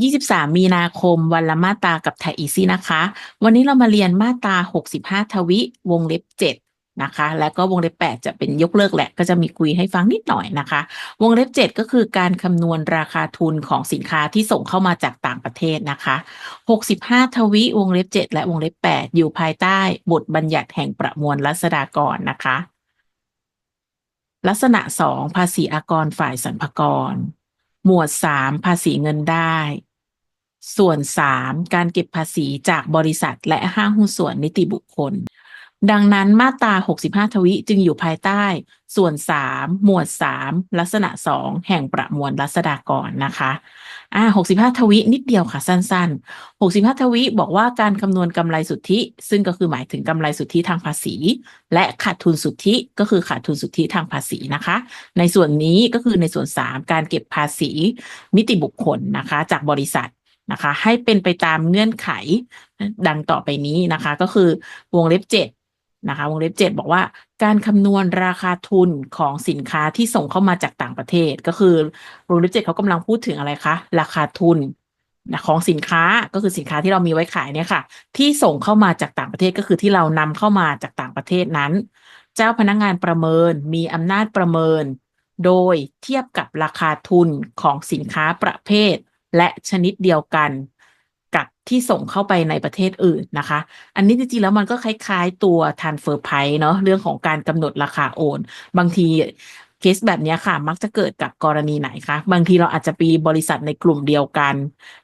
23 มีนาคม วันละมาตากับไทยอีซี่นะคะ วันนี้เรามาเรียนมาตา 65 ทวิ วงเล็บ 7 นะคะ แล้วก็วงเล็บ 8 จะเป็นยกเลิกแหละ ก็จะมีคุยให้ฟังนิดหน่อยนะคะ วงเล็บ 7 ก็คือการคำนวณราคาทุนของสินค้าที่ส่งเข้ามาจากต่างประเทศนะคะ 65 ทวิ วงเล็บ 7 และวงเล็บ 8 อยู่ภายใต้บทบัญญัติแห่งประมวลรัษฎากรนะคะ ลักษณะ 2 ภาษีอากรฝ่ายสรรพากรหมวด 3 ภาษีเงินได้ ส่วน 3 การเก็บภาษีจากบริษัทและห้างหุ้นส่วนนิติบุคคล ดังนั้นมาตรา 65 ทวิจึงอยู่ภายใต้ ส่วน 3 หมวด 3 ลักษณะ 2 แห่งประมวลรัษฎากรนะคะอ่า65 ทวินิดเดียวค่ะสั้นๆ 65 ทวิบอกว่าการคำนวณกำไรสุทธิ ซึ่งก็คือหมายถึงกำไรสุทธิทางภาษี และขาดทุนสุทธิก็คือขาดทุนสุทธิทางภาษีนะคะ ในส่วนนี้ก็คือในส่วน 3 การเก็บภาษีนิติบุคคลนะคะ จากบริษัท นะคะ ให้เป็นไปตามเงื่อนไขดังต่อไปนี้นะคะ ก็คือวงเล็บ7นะคะ วงเล็บ7บอกว่า การคำนวณราคาทุนของสินค้าที่ส่งเข้ามาจากต่างประเทศ ก็คือวงเล็บ7เขากำลังพูดถึงอะไรคะราคาทุนของสินค้าก็คือสินค้าที่เรามีไว้ขายเนี่ยค่ะ ที่ส่งเข้ามาจากต่างประเทศก็คือที่เรานำเข้ามาจากต่างประเทศนั้น เจ้าพนักงานประเมินมีอำนาจประเมิน โดยเทียบกับราคาทุนของสินค้าประเภท และชนิดเดียวกันกับที่ส่งเข้าไปในประเทศอื่นนะคะ อันนี้จริงๆแล้วมันก็คล้ายๆตัว transfer price เนาะเรื่องของการกำหนดราคาโอน บางทีเคสแบบนี้ค่ะ มักจะเกิดกับกรณีไหนคะ บางทีเราอาจจะปีบริษัทในกลุ่มเดียวกัน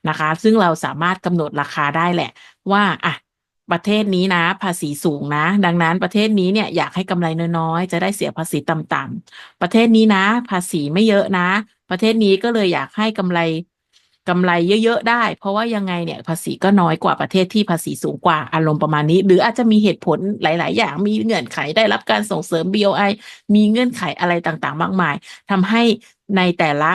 นะคะ ซึ่งเราสามารถกำหนดราคาได้แหละ ว่าอะประเทศนี้นะ ภาษีสูงนะ ดังนั้นประเทศนี้เนี่ยอยากให้กำไรน้อยๆ จะได้เสียภาษีต่ำๆประเทศนี้นะ ภาษีไม่เยอะนะ ประเทศนี้ก็เลยอยากให้กำไร กำไรเยอะๆได้ เพราะว่ายังไงเนี่ยภาษีก็น้อยกว่าประเทศที่ภาษีสูงกว่าอารมณ์ประมาณนี้ หรืออาจจะมีเหตุผลหลาย ๆ อย่างมีเงื่อนไขได้รับการส่งเสริม BOI มีเงื่อนไขอะไรต่างๆ มากมายทำให้ในแต่ละ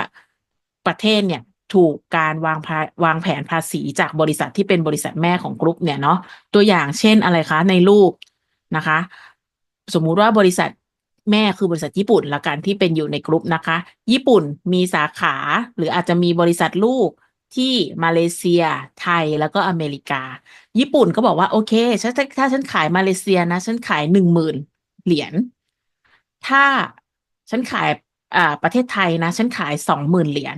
ประเทศเนี่ยถูกการวางวางแผนภาษีจากบริษัทที่เป็นบริษัทแม่ของกรุ๊ปเนี่ยเนาะตัวอย่างเช่นอะไรคะในรูปนะคะ สมมุติว่าบริษัท แม่คือบริษัทญี่ปุ่นละกันที่เป็นอยู่ในกรุ๊ปนะคะ ญี่ปุ่นมีสาขา หรืออาจจะมีบริษัทลูกที่มาเลเซีย ไทยแล้วก็อเมริกา ญี่ปุ่นก็บอกว่าโอเคถถ้าฉันขายมาเลเซียนะ ฉันขายหนึ่งหมื่นเหรียญถ้าฉันขายอ่าประเทศไทยนะ ฉันขายสองหมื่นเหรียญ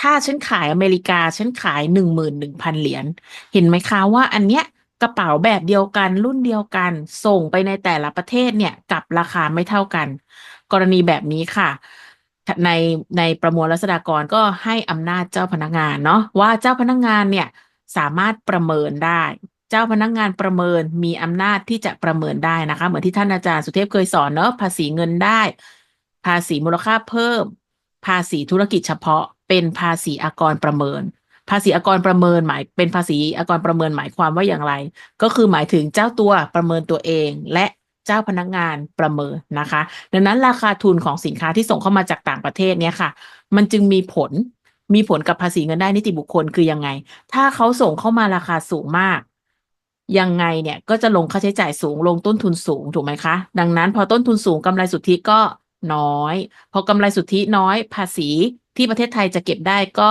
ถ้าฉันขายอเมริกา ฉันขายหนึ่งหมื่นหนึ่งพันเหรียญเห็นไหมคะว่าอันเนี้ย กระเป๋าแบบเดียวกันรุ่นเดียวกัน ส่งไปในแต่ละประเทศเนี่ยกับราคาไม่เท่ากัน กรณีแบบนี้ค่ะ ในในประมวลรัษฎากรก็ให้อำนาจเจ้าพนักงานเนาะว่าเจ้าพนักงานเนี่ยสามารถประเมินได้ เจ้าพนักงานประเมินมีอำนาจที่จะประเมินได้นะคะ เหมือนที่ท่านอาจารย์สุเทพเคยสอนเนาะภาษีเงินได้ ภาษีมูลค่าเพิ่ม ภาษีธุรกิจเฉพาะเป็นภาษีอากรประเมิน ภาษีอากรประเมินหมายเป็นภาษีอากรประเมินหมายความว่าอย่างไร ก็คือหมายถึงเจ้าตัวประเมินตัวเอง และเจ้าพนักงานประเมินนะคะ ดังนั้นราคาทุนของสินค้าที่ส่งเข้ามาจากต่างประเทศเนี่ยค่ะ มันจึงมีผลมีผลกับภาษีเงินได้นิติบุคคลคือยังไง ถ้าเขาส่งเข้ามาราคาสูงมาก ยังไงเนี่ยก็จะลงค่าใช้จ่ายสูงลงต้นทุนสูงถูกไหมคะ ดังนั้นพอต้นทุนสูงกำไรสุทธิก็น้อย พอกำไรสุทธิน้อยภาษีที่ประเทศไทยจะเก็บได้ก็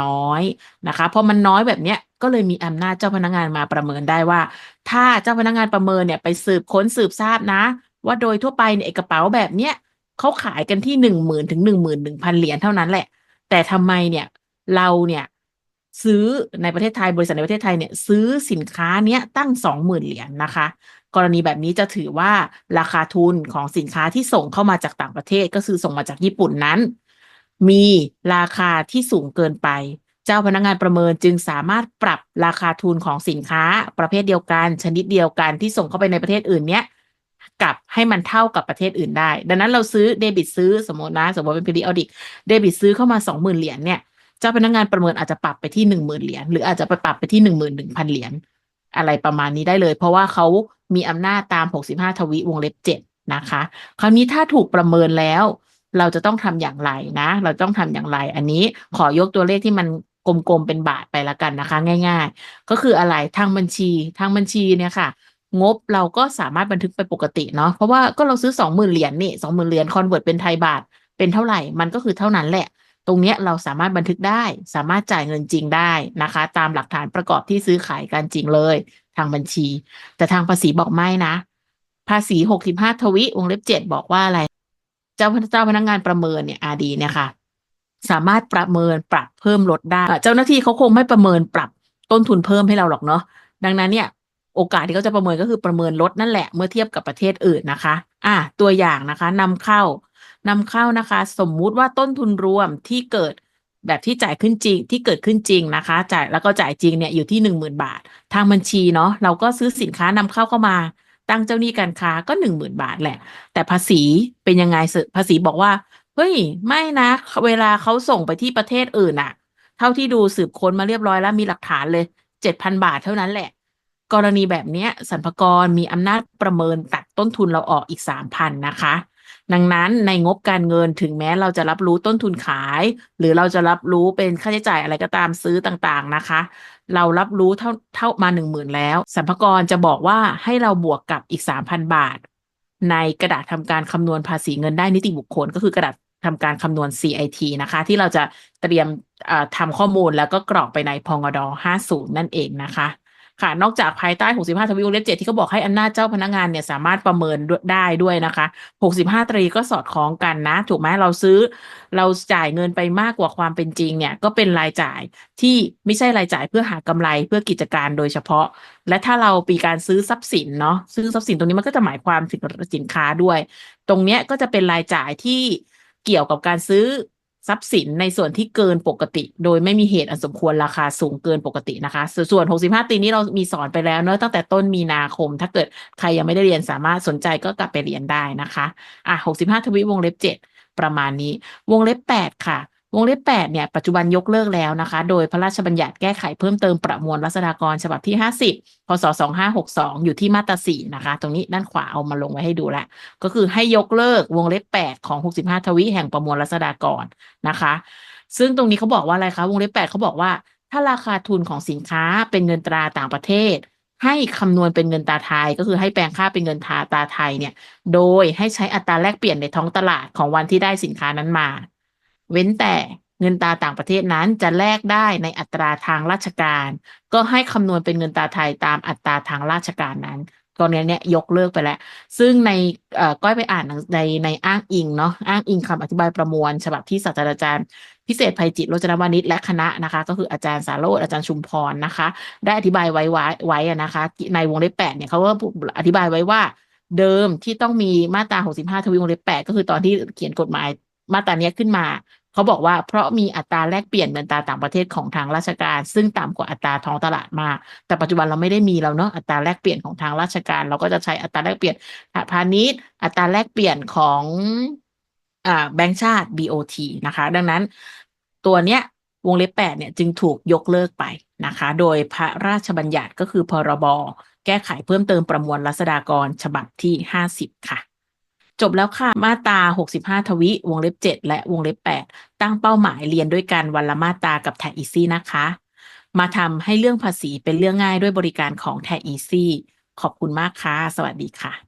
น้อยนะคะพอมันน้อยแบบเนี้ยก็เลยมีอำนาจเจ้าพนักงานมาประเมินได้ว่า ถ้าเจ้าพนักงานประเมินเนี่ยไปสืบค้นสืบทราบนะ ว่าโดยทั่วไปเนี่ยกระเป๋าแบบเนี้ยเขาขายกันที่หนึ่งหมื่นถึงหนึ่งหมื่นหนึ่งพันเหรียญเท่านั้นแหละ แต่ทำไมเนี่ยเราเนี่ยซื้อในประเทศไทยบริษัทในประเทศไทยเนี่ยซื้อสินค้าเนี้ยตั้งสองหมื่นเหรียญนนะคะ กรณีแบบนี้จะถือว่าราคาทุนของสินค้าที่ส่งเข้ามาจากต่างประเทศก็คือส่งมาจากญี่ปุ่นนั้น มีราคาที่สูงเกินไป เจ้าพนักงานประเมินจึงสามารถปรับราคาทุนของสินค้า ประเภทเดียวกัน ชนิดเดียวกันที่ส่งเข้าไปในประเทศอื่นเนี้ยกับให้มันเท่ากับประเทศอื่นได้ ดังนั้นเราซื้อเดบิตซื้อสมมตินะ สมมติเป็น periodic เดบิตซื้อเข้ามาสองหมื่นเหรียญเนี่ยเจ้าพนักงานประเมินอาจจะปรับไปที่หนึ่งหมื่นเหรียญหรืออาจจะไปปรับไปที่หนึ่งหมื่นหนึ่งพันเหรียญอะไรประมาณนี้ได้เลย เพราะว่าเขามีอำนาจตาม 65 ทวิวงเล็บ 7 นะคะ คราวนี้ถ้าถูกประเมินแล้ว เราจะต้องทำอย่างไรนะ เราต้องทำอย่างไร อันนี้ขอยกตัวเลขที่มันกลมๆเป็นบาทไปละกันนะคะ ง่าย ๆ ก็คืออะไรทางบัญชีทางบัญชีเนี่ยค่ะ งบเราก็สามารถบันทึกไปปกติเนาะเพราะว่าก็เราซื้อสองหมื่นเหรียญนี่สองหมื่นเหรียญคอนเวิร์ตเป็นไทยบาทเป็นเท่าไหร่มันก็คือเท่านั้นแหละ ตรงเนี้ยเราสามารถบันทึกได้ สามารถจ่ายเงินจริงได้นะคะ ตามหลักฐานประกอบที่ซื้อขายกันจริงเลย ทางบัญชี แต่ทางภาษีบอกไม่นะ ภาษีหกสิบห้าทวิวงเล็บเจ็ดบอกว่าอะไร เจ้าเจ้าพนักงานประเมินเนี่ยอาดีเนี่ยค่ะ สามารถประเมินปรับเพิ่มลดได้ เจ้าหน้าที่เขาคงไม่ประเมินปรับต้นทุนเพิ่มให้เราหรอกเนาะดังนั้นเนี่ย โอกาสที่เขาจะประเมินก็คือประเมินลดนั่นแหละเมื่อเทียบกับประเทศอื่นนะคะ อะตัวอย่างนะคะนำเข้านำเข้านะคะ สมมุติว่าต้นทุนรวมที่เกิดแบบที่จ่ายขึ้นจริงที่เกิดขึ้นจริงนะคะ จ่ายแล้วก็จ่ายจริงเนี่ยอยู่ที่หนึ่งหมื่นบาท ทางบัญชีเนาะเราก็ซื้อสินค้านำเข้าเข้ามา ตั้งเจ้าหนี้การค้าก็หนึ่งหมื่นบาทแหละ แต่ภาษีเป็นยังไงสึภาษีบอกว่า เฮ้ย ไม่นะ เวลาเขาส่งไปที่ประเทศอื่นอะเท่าที่ดูสืบค้นมาเรียบร้อยแล้วมีหลักฐานเลยเจ็ดพันบาทเท่านั้นแหละ กรณีแบบเนี้ยสรรพกรมีอำนาจประเมินตัดต้นทุนเราออกอีกสามพันนะคะ ดังนั้นในงบการเงินถึงแม้เราจะรับรู้ต้นทุนขาย หรือเราจะรับรู้เป็นค่าใช้จ่ายอะไรก็ตามซื้อต่างๆนะคะ เรารับรู้เท่าเท่ามาหนึ่งหมื่นแล้วสัมภากรจะบอกว่าให้เราบวกกับอีกสามพันบาท ในกระดาษทำการคำนวณภาษีเงินได้นิติบุคคล ก็คือกระดาษทำการคำนวณ CIT นะคะ ที่เราจะเตรียมทำข้อมูลแล้วก็กรอกไปในพองด50 นั่นเองนะคะ ค่ะ นอกจากภายใต้ 65 ทวีวงเล็บ7ที่เขาบอกให้อำนาจเจ้าพนักงานเนี่ยสามารถประเมินได้ด้วยนะคะ 65 ตรีก็สอดคล้องกันนะ ถูกไหมเราซื้อ เราจ่ายเงินไปมากกว่าความเป็นจริงเนี่ย ก็เป็นรายจ่ายที่ไม่ใช่รายจ่ายเพื่อหากำไรเพื่อกิจการโดยเฉพาะ และถ้าเราปีการซื้อทรัพย์สินเนาะซื้อทรัพย์สินตรงนี้มันก็จะหมายความสินค้าด้วย ตรงเนี้ยก็จะเป็นรายจ่ายที่เกี่ยวกับการซื้อ ทรัพย์สินในส่วนที่เกินปกติ โดยไม่มีเหตุอันสมควรราคาสูงเกินปกตินะคะส่วนส่วน 65 ตีนี้เรามีสอนไปแล้วเนอะตั้งแต่ต้นมีนาคม ถ้าเกิดใครยังไม่ได้เรียนสามารถสนใจก็กลับไปเรียนได้นะคะ อะ 65 ทวีวงเล็บ 7 ประมาณนี้ วงเล็บ 8 ค่ะ วงเล็บ8เนี่ยปัจจุบันยกเลิกแล้วนะคะ โดยพระราชบัญญัติแก้ไขเพิ่มเติมประมวลรัษฎากรฉบับที่ 50พศ2562 อยู่ที่มาตรา4นะคะ ตรงนี้ด้านขวาเอามาลงไว้ให้ดูแล้วก็คือให้ยกเลิกวงเล็บ 8 ของ 65 ทวีแห่งประมวลรัษฎากรนะคะ ซึ่งตรงนี้เขาบอกว่าอะไรคะ วงเล็บ 8เขาบอกว่า ถ้าราคาทุนของสินค้าเป็นเงินตราต่างประเทศ ให้คำนวณเป็นเงินตราไทย ก็คือให้แปลงค่าเป็นเงินตาตาไทยเนี่ย โดยให้ใช้อัตราแลกเปลี่ยนในท้องตลาดของวันที่ได้สินค้านั้นมา เว้นแต่เงินตาต่างประเทศนั้นจะแลกได้ในอัตราทางราชการ ก็ให้คำนวณเป็นเงินตาไทยตามอัตราทางราชการนั้นตอนนี้เนี่ยยกเลิกไปแล้ว ซึ่งในก้อยไปอ่านในในอ้างอิงเนาะอ้างอิงคำอธิบายประมวล ฉบับที่ศาสตราจารย์ พิเศษภัยจิตโรจนวานิชและคณะนะคะ ก็คืออาจารย์สาโรอาจารย์ชุมพรนะคะ ได้อธิบายไว้ไว้ไว้นะคะ ในวงเล็บแปดเนี่ยเขาก็อธิบายไว้ว่า เดิมที่ต้องมีมาตรา 65 ทวีวงเล็บแปดก็คือตอนที่เขียนกฎหมายมาตราเนี้ยขึ้นมา เขาบอกว่าเพราะมีอัตราแลกเปลี่ยนเงินตราต่างประเทศของทางราชการ ซึ่งต่ำกว่าอัตราท้องตลาดมาก แต่ปัจจุบันเราไม่ได้มีแล้วเนาะอัตราแลกเปลี่ยนของทางราชการ เราก็จะใช้อัตราแลกเปลี่ยนพาณิชย์ อัตราแลกเปลี่ยนของอ่าแบงก์ชาติ BOT นะคะ ดังนั้นตัวเนี้ยวงเล็บแปดเนี่ยจึงถูกยกเลิกไปนะคะ โดยพระราชบัญญัติก็คือพรบแก้ไขเพิ่มเติมประมวลรัษฎากรฉบับที่ 50 ค่ะ จบแล้วค่ะมาตรา 65 ทวิ วงเล็บ 7 และวงเล็บ 8 ตั้งเป้าหมายเรียนด้วยกันวันละมาตรากับแทอีซี่นะคะ มาทำให้เรื่องภาษีเป็นเรื่องง่ายด้วยบริการของแทอีซี่ขอบคุณมากค่ะ สวัสดีค่ะ